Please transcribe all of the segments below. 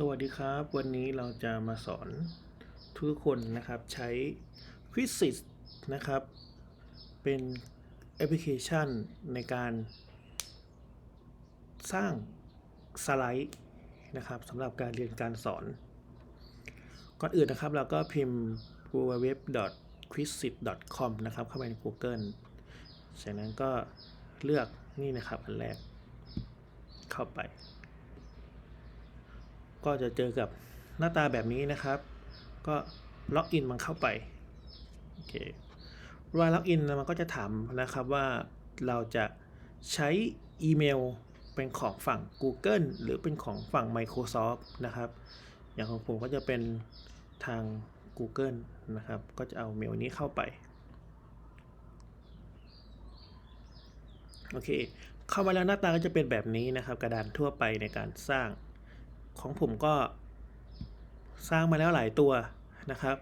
สวัสดีครับ วันนี้เราจะมาสอนทุกคนนะครับใช้ q u i z i s นะครับ เป็นแอปพลิเคชันในการสร้างสไลด์นะครับสำหรับการเรียนการสอน ก่อนอื่นนะครับเราก็พิมพ์ www.quizit.com นะครับเข้าไปใน Google จากนั้นก็เลือกนี่นะครับอันแรกเข้าไป ก็จะเจอกับหน้าตาแบบนี้นะครับ ก็ล็อกอินมันเข้าไปโอเคเวลาล็อกอินมันก็จะถามนะครับว่าเราจะใช้อีเมลเป็นของฝั่ง Google หรือเป็นของฝั่ง Microsoft นะครับ อย่างของผมก็จะเป็นทาง Google นะครับ ก็จะเอาเมลนี้เข้าไป โอเค เข้ามาแล้วหน้าตาก็จะเป็นแบบนี้นะครับ กระดานทั่วไปในการสร้าง ของผมก็สร้างมาแล้วหลายตัวนะครับ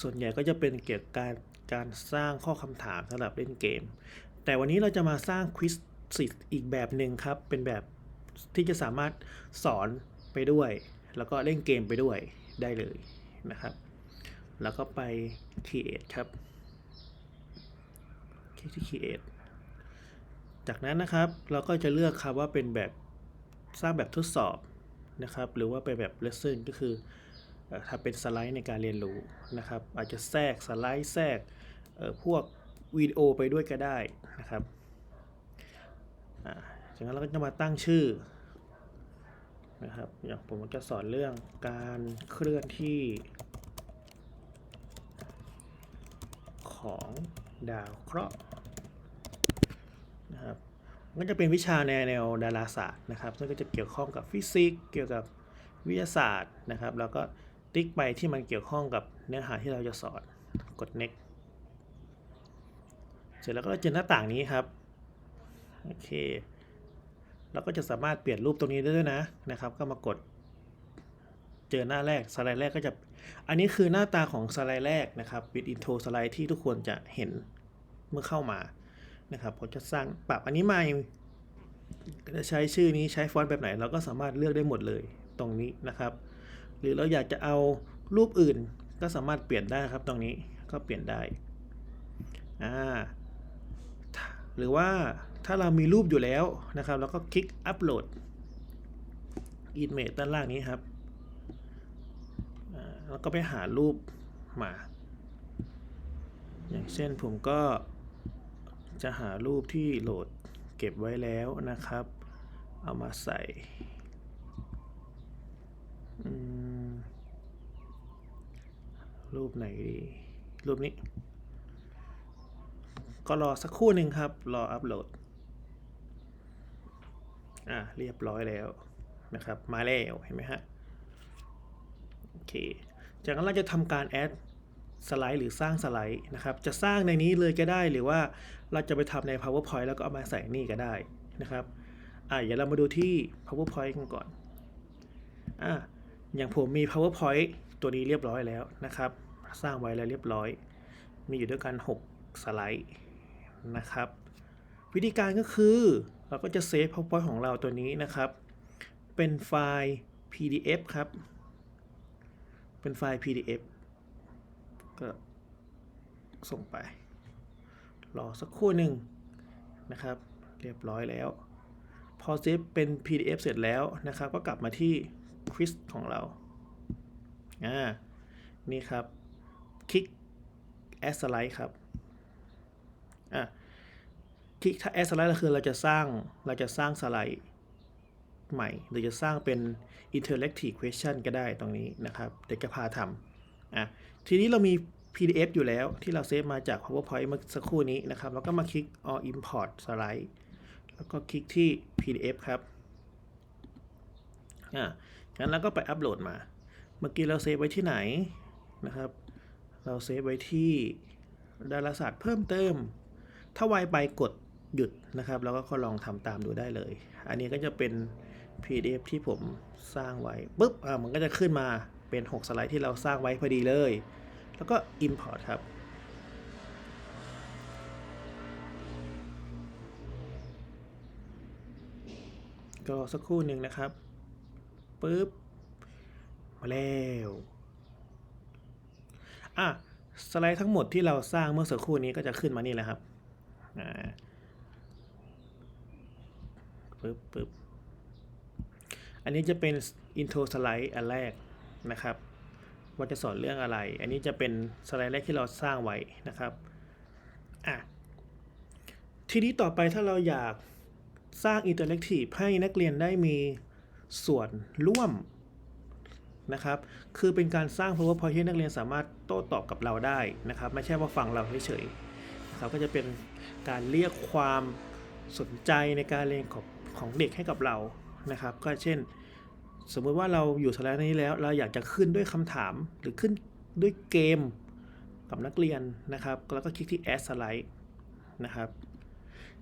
ส่วนใหญ่ก็จะเป็นเกี่ยวกับการการสร้างข้อคำถามสำหรับเล่นเกม แต่วันนี้เราจะมาสร้างควิสสิอีกแบบหนึ่งครับ เป็นแบบที่จะสามารถสอนไปด้วย แล้วก็เล่นเกมไปด้วยได้เลยนะครับ แล้วก็ไป create ครับคลิกที่ create จากนั้นนะครับเราก็จะเลือกครับว่าเป็นแบบสร้างแบบทดสอบ นะครับ หรือว่าเป็นแบบ lesson ก็คือเอ่อถ้าเป็นสไลด์ในการเรียนรู้นะครับ อาจจะแทรกสไลด์แทรกพวกวิดีโอไปด้วยก็ได้นะครับจากนั้นเราก็จะมาตั้งชื่อนะครับ อย่างผมจะสอนเรื่องการเคลื่อนที่ของดาวเคราะห์ ก็จะเป็นวิชาในแนวดาราศาสตร์นะครับ ซึ่งก็จะเกี่ยวข้องกับฟิสิกส์เกี่ยวกับวิทยาศาสตร์นะครับ แล้วก็ติ๊กไปที่มันเกี่ยวข้องกับเนื้อหาที่เราจะสอนกด next เสร็จแล้วก็เจอหน้าต่างนี้ครับโอเคเราก็จะสามารถเปลี่ยนรูปตรงนี้ได้ด้วยนะนะครับ ก็มากด เจอหน้าแรกสไลด์แรกก็จะ อันนี้คือหน้าตาของสไลด์แรกนะครับ with intro สไลด์ที่ทุกคนจะเห็นเมื่อเข้ามา นะครับผมจะสร้างปรับอันนี้ใหม่จะใช้ชื่อนี้ใช้ฟอนต์แบบไหน เราก็สามารถเลือกได้หมดเลยตรงนี้นะครับ หรือเราอยากจะเอารูปอื่นก็สามารถเปลี่ยนได้ครับตรงนี้ก็เปลี่ยนได้อ่าหรือว่าถ้าเรามีรูปอยู่แล้วนะครับเราก็คลิกอัปโหลด image ด้านล่างนี้ครับแล้วก็ไปหารูปมา อย่างเช่นผมก็ จะหารูปที่โหลดเก็บไว้แล้วนะครับ เอามาใส่รูปไหนดีรูปนี้ ก็รอสักครู่หนึ่งครับ รออัปโหลด อ่าเรียบร้อยแล้วนะครับ มาแล้ว เห็นไหมฮะ โอเค จากนั้นเราจะทำการแอด สไลด์หรือสร้างสไลด์นะครับจะสร้างในนี้เลยก็ได้หรือว่าเราจะไปทำใน powerpoint แล้วก็เอามาใส่นี่ก็ได้นะครับอะเดี๋ยวเรามาดูที่ powerpoint กันก่อนอะอย่างผมมี powerpoint ตัวนี้เรียบร้อยแล้วนะครับ สร้างไว้แล้วเรียบร้อย มีอยู่ด้วยกัน 6 สไลด์นะครับ วิธีการก็คือเราก็จะเซฟ powerpoint ของเราตัวนี้นะครับ เป็นไฟล์ PDF ครับ เป็นไฟล์ PDF ก็ส่งไป รอสักครู่หนึ่งนะครับ เรียบร้อยแล้ว พอเซฟเป็น PDF เสร็จแล้วนะครับ ก็กลับมาที่ควิสของเราอ่านี่ครับ คลิก add slide ครับอะคลิกถ้า add slide ก็คือเราจะสร้างเราจะสร้างสไลด์ใหม่ หรือจะสร้างเป็น interactive question ก็ได้ตรงนี้นะครับ เดี๋ยวจะพาทำ อะทีนี้เรามี PDF อยู่แล้วที่เราเซฟมาจาก PowerPoint เมื่อสักครู่นี้นะครับแล้วก็มาคลิก all import slide แล้วก็คลิกที่ PDF ครับอะงั้นเราก็ไปอัปโหลดมา เมื่อกี้เราเซฟไว้ที่ไหนนะครับ เราเซฟไว้ที่ดาราศาสตร์เพิ่มเติม ถ้าไวไปกดหยุดนะครับ แล้วก็ลองทำตามดูได้เลย อันนี้ก็จะเป็น PDF ที่ผมสร้างไว้ปุ๊บอ่ามันก็จะขึ้นมา เป็น 6 สไลด์ที่เราสร้างไว้พอดีเลย แล้วก็ Import ครับ ก็รอสักครู่หนึ่งนะครับปุ๊บ มาแล้วอะสไลด์ทั้งหมดที่เราสร้างเมื่อสักครู่นี้ก็จะขึ้นมานี่แหละครับปึ๊บปึ๊บอันนี้จะเป็น intro สไลด์อันแรก นะครับว่าจะสอนเรื่องอะไร อันนี้จะเป็นสไลด์แรกที่เราสร้างไว้นะครับอะทีนี้ต่อไปถ้าเราอยากสร้าง Interactive ให้นักเรียนได้มีส่วนร่วมนะครับ คือเป็นการสร้าง PowerPoint ที่นักเรียนสามารถโต้ตอบกับเราได้นะครับ ไม่ใช่ว่าฟังเราเฉยๆนะครับก็จะเป็นการเรียกความสนใจในการเรียนของของเด็กให้กับเรานะครับ ก็เช่น สมมติว่าเราอยู่สไลด์นี้แล้ว เราอยากจะขึ้นด้วยคำถามหรือขึ้นด้วยเกมกับนักเรียนนะครับ แล้วก็คลิกที่ add slide นะครับ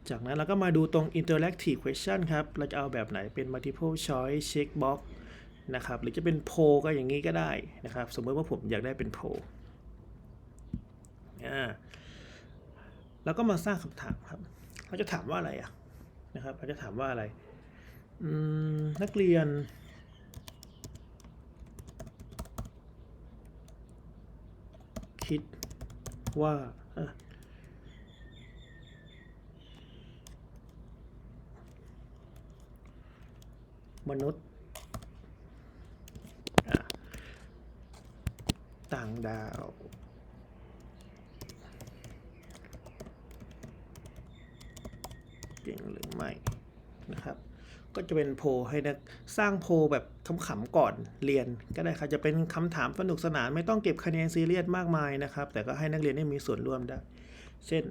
จากนั้นเราก็มาดูตรง interactive question ครับ เราจะเอาแบบไหนเป็น multiple choice checkbox นะครับ หรือจะเป็นโพก็อย่างนี้ก็ได้นะครับ สมมติว่าผมอยากได้เป็นโพอ่าแล้วก็มาสร้างคำถามครับ เราจะถามว่าอะไรอะนะครับ เราจะถามว่าอะไรนักเรียน คิดว่าอมนุษย์ ต่างดาว จริงหรือไม่นะครับ ก็จะเป็นโพให้นักสร้างโพแบบขำๆก่อนเรียน ก็ได้ครับจะเป็นคำถามสนุกสนานไม่ต้องเก็บคะแนนซีเรียสมากมายนะครับ แต่ก็ให้นักเรียนได้มีส่วนร่วมได้ เช่น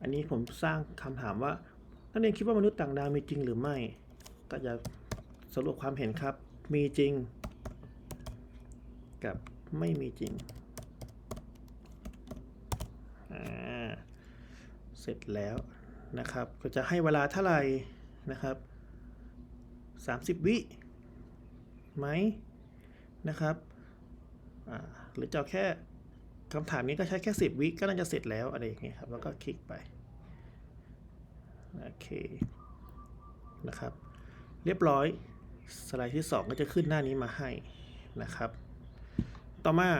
อันนี้ผมสร้างคำถามว่านักเรียนคิดว่ามนุษย์ต่างดาวมีจริงหรือไม่ ก็จะสรุปความเห็นครับ มีจริง กับไม่มีจริงเสร็จแล้วนะครับ ก็จะให้เวลาเท่าไหร่นะครับ 30 วิไหมนะครับหรือจะเอาแค่คำถามนี้ก็ใช้แค่ 10 วิก็น่าจะเสร็จแล้วอะไรอย่างเงี้ยครับแล้วก็คลิกไปโอเคนะครับเรียบร้อยสไลด์ที่ 2 ก็จะขึ้นหน้านี้มาให้นะครับ ต่อมา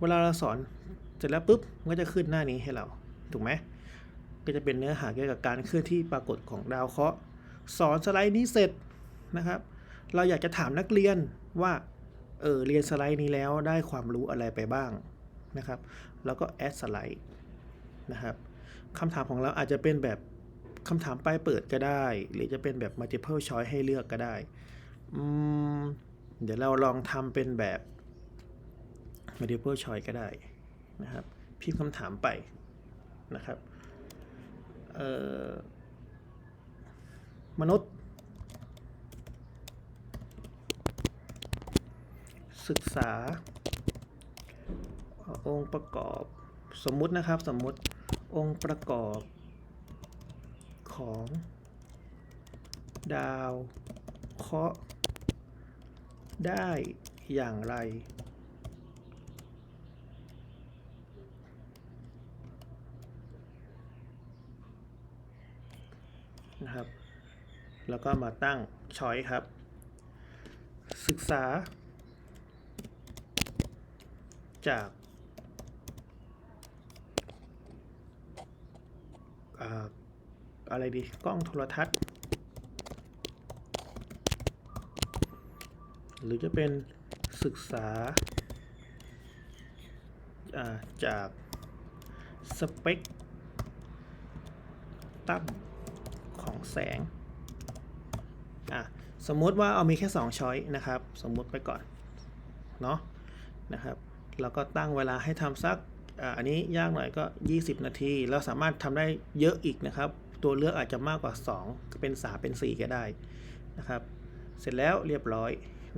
เวลาเราสอนเสร็จแล้วปุ๊บก็จะขึ้นหน้านี้ให้เรา ถูกไหมก็จะเป็นเนื้อหาเกี่ยวกับการเคลื่อนที่ปรากฏของดาวเคราะห์ สอนสไลด์นี้เสร็จนะครับ เราอยากจะถามนักเรียนว่า เออเรียนสไลด์นี้แล้วได้ความรู้อะไรไปบ้างนะครับ แล้วก็แอดสไลด์นะครับคำถามของเราอาจจะเป็นแบบคำถามปลายเปิดก็ได้ หรือจะเป็นแบบ multiple choice ให้เลือกก็ได้อืมเดี๋ยวเราลองทำเป็นแบบ multiple choice ก็ได้นะครับ พิมพ์คำถามไปนะครับ เอ่อ มนุษย์ ศึกษาเอ่อองค์ประกอบสมมุตินะครับสมมุติองค์ประกอบของ ดาวเคราะห์ได้อย่างไร นะครับ แล้วก็มาตั้งช้อยครับ ศึกษา จากอะไรดี กล้องโทรทัศน์ หรือจะเป็นศึกษาจากสเปกตั้มของแสง อะสมมุติว่าเอามีแค่2ช้อยนะครับ สมมุติไปก่อนเนาะนะครับแล้วก็ตั้งเวลาให้ทำสักอันนี้ยากหน่อยก็ 20 นาที เราสามารถทำได้เยอะอีกนะครับ ตัวเลือกอาจจะมากกว่า 2 ก็เป็น 3 เป็น 4 ก็ได้นะครับ เสร็จแล้วเรียบร้อย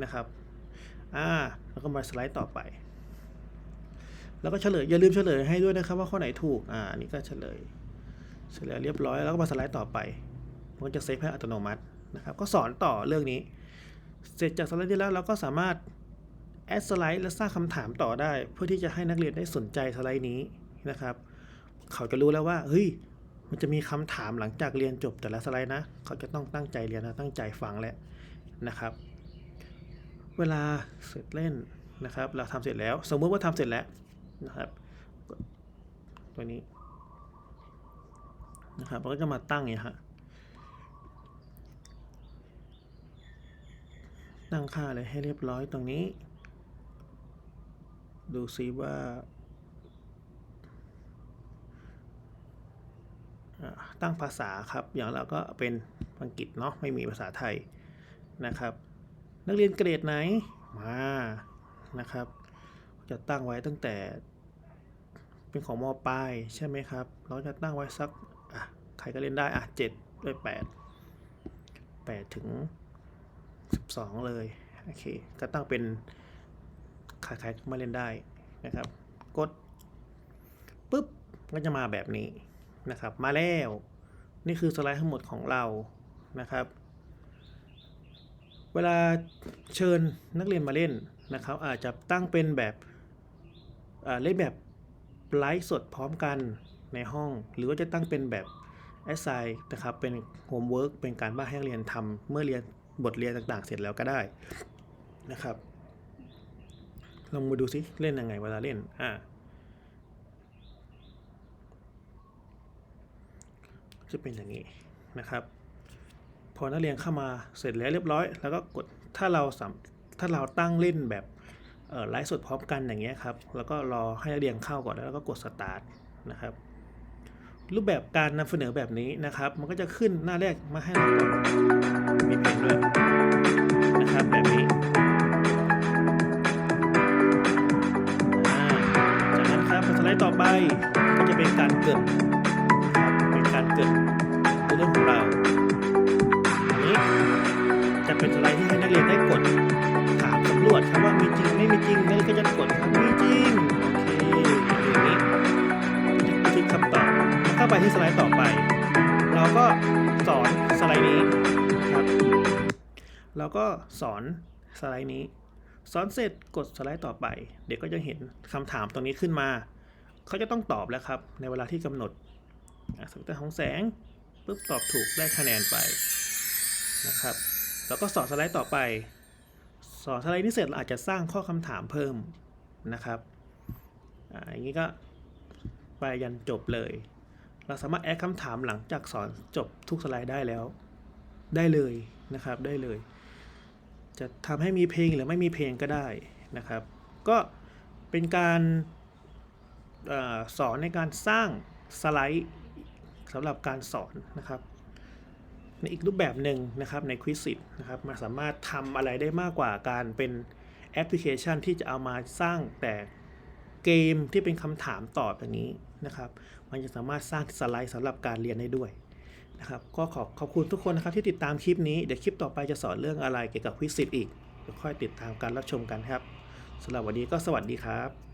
นะครับอ่าแล้วก็มาสไลด์ต่อไป แล้วก็เฉลยอย่าลืมเฉลยให้ด้วยนะครับว่าข้อไหนถูกอ่าอันนี้ก็เฉลยเสร็จแล้วเรียบร้อยแล้วก็มาสไลด์ต่อไปมันจะเซฟให้อัตโนมัติ นะครับ ก็สอนต่อเรื่องนี้ เสร็จจากสไลด์ที่แล้วเราก็สามารถแอดสไลด์และสร้างคำถามต่อได้ เพื่อที่จะให้นักเรียนได้สนใจสไลด์นี้นะครับ เขาจะรู้แล้วว่าเฮ้ยมันจะมีคำถามหลังจากเรียนจบแต่ละสไลด์นะ เขาจะต้องตั้งใจเรียนนะตั้งใจฟังแล้วนะครับ เวลาเสร็จเล่นนะครับ เราทำเสร็จแล้ว สมมติว่าทำเสร็จแล้วนะครับตัวนี้นะครับเราก็จะมาตั้งอย่างนี้ฮะ ตั้งค่าเลยให้เรียบร้อยตรงนี้ ดูซิว่าตั้งภาษาครับ อย่างเราก็เป็นอังกฤษเนาะไม่มีภาษาไทยนะครับ นักเรียนเกรดไหนมานะครับ จะตั้งไว้ตั้งแต่เป็นของมปลายใช่ไหมครับ เราจะตั้งไว้สักอะใครก็เล่นได้อะเจ็ดด้วยแปดแปดถึง สิบสองเลย โอเค ก็ตั้งเป็นใครๆก็มาเล่นได้นะครับ กดปุ๊บ ก็จะมาแบบนี้นะครับ มาแล้ว นี่คือสไลด์ทั้งหมดของเรานะครับ เวลาเชิญนักเรียนมาเล่นนะครับ อาจจะตั้งเป็นแบบเล่นแบบไลฟ์สดพร้อมกันในห้อง หรือว่าจะตั้งเป็นแบบ assign นะครับ เป็นโฮมเวิร์กเป็นการบ้านให้นักเรียนทำเมื่อเรียน บทเรียนต่างๆ เสร็จแล้วก็ได้นะครับ ลองมาดูซิเล่นยังไงเวลาเล่น อ่าจะเป็นอย่างนี้นะครับ พอนักเรียนเข้ามาเสร็จแล้วเรียบร้อย แล้วก็กดถ้าเราสามถ้าเราตั้งเล่นแบบไลฟ์สดพร้อมกันอย่างเงี้ยครับ แล้วก็รอให้นักเรียนเข้าก่อนแล้วก็กดสตาร์ทนะครับ รูปแบบการนำเสนอแบบนี้นะครับ มันก็จะขึ้นหน้าแรกมาให้เรา มีเพลงด้วยนะครับแบบนี้จากนั้นครับสไลด์ต่อไปก็จะเป็นการเกิดนะครับเป็นการเกิดในเรื่องของเราอันนี้จะเป็นสไลด์ที่ให้นักเรียนได้กดถามสำรวจครับว่ามีจริงไม่มีจริงนักเรียนก็จะกดครับมีจริงโอเคอย่างนี้ที่คำตอบเข้าไปที่สไลด์ต่อไป เราก็สอนสไลด์นี้ นะครับเราก็สอนสไลด์นี้ สอนเสร็จกดสไลด์ต่อไป เด็กก็จะเห็นคำถามตรงนี้ขึ้นมา เขาจะต้องตอบแล้วครับ ในเวลาที่กำหนดสมมติของแสงปุ๊บตอบถูกได้คะแนนไปนะครับ แล้วก็สอนสไลด์ต่อไป สอนสไลด์นี้เสร็จเราอาจจะสร้างข้อคำถามเพิ่มนะครับออย่างนี้ก็ไปยันจบเลย เราสามารถแอดคำถามหลังจากสอนจบทุกสไลด์ได้แล้ว ได้เลยนะครับได้เลย จะทำให้มีเพลงหรือไม่มีเพลงก็ได้นะครับ ก็เป็นการอสอนในการสร้างสไลด์สำหรับการสอนนะครับในอีกรูปแบบหนึ่งนะครับใน Quizlet นะครับมันสามารถทำอะไรได้มากกว่าการเป็นแอปพลิเคชันที่จะเอามาสร้างแต่เกมที่เป็นคำถามตอบอย่างนี้นะครับ มันจะสามารถสร้างสไลด์สำหรับการเรียนได้ด้วย นะครับก็ขอบขอบคุณทุกคนนะครับที่ติดตามคลิปนี้ เดี๋ยวคลิปต่อไปจะสอนเรื่องอะไรเกี่ยวกับฟิสิกส์อีกเดี๋ยวค่อยติดตามการรับชมกันครับสำหรับวันนี้ก็สวัสดีครับ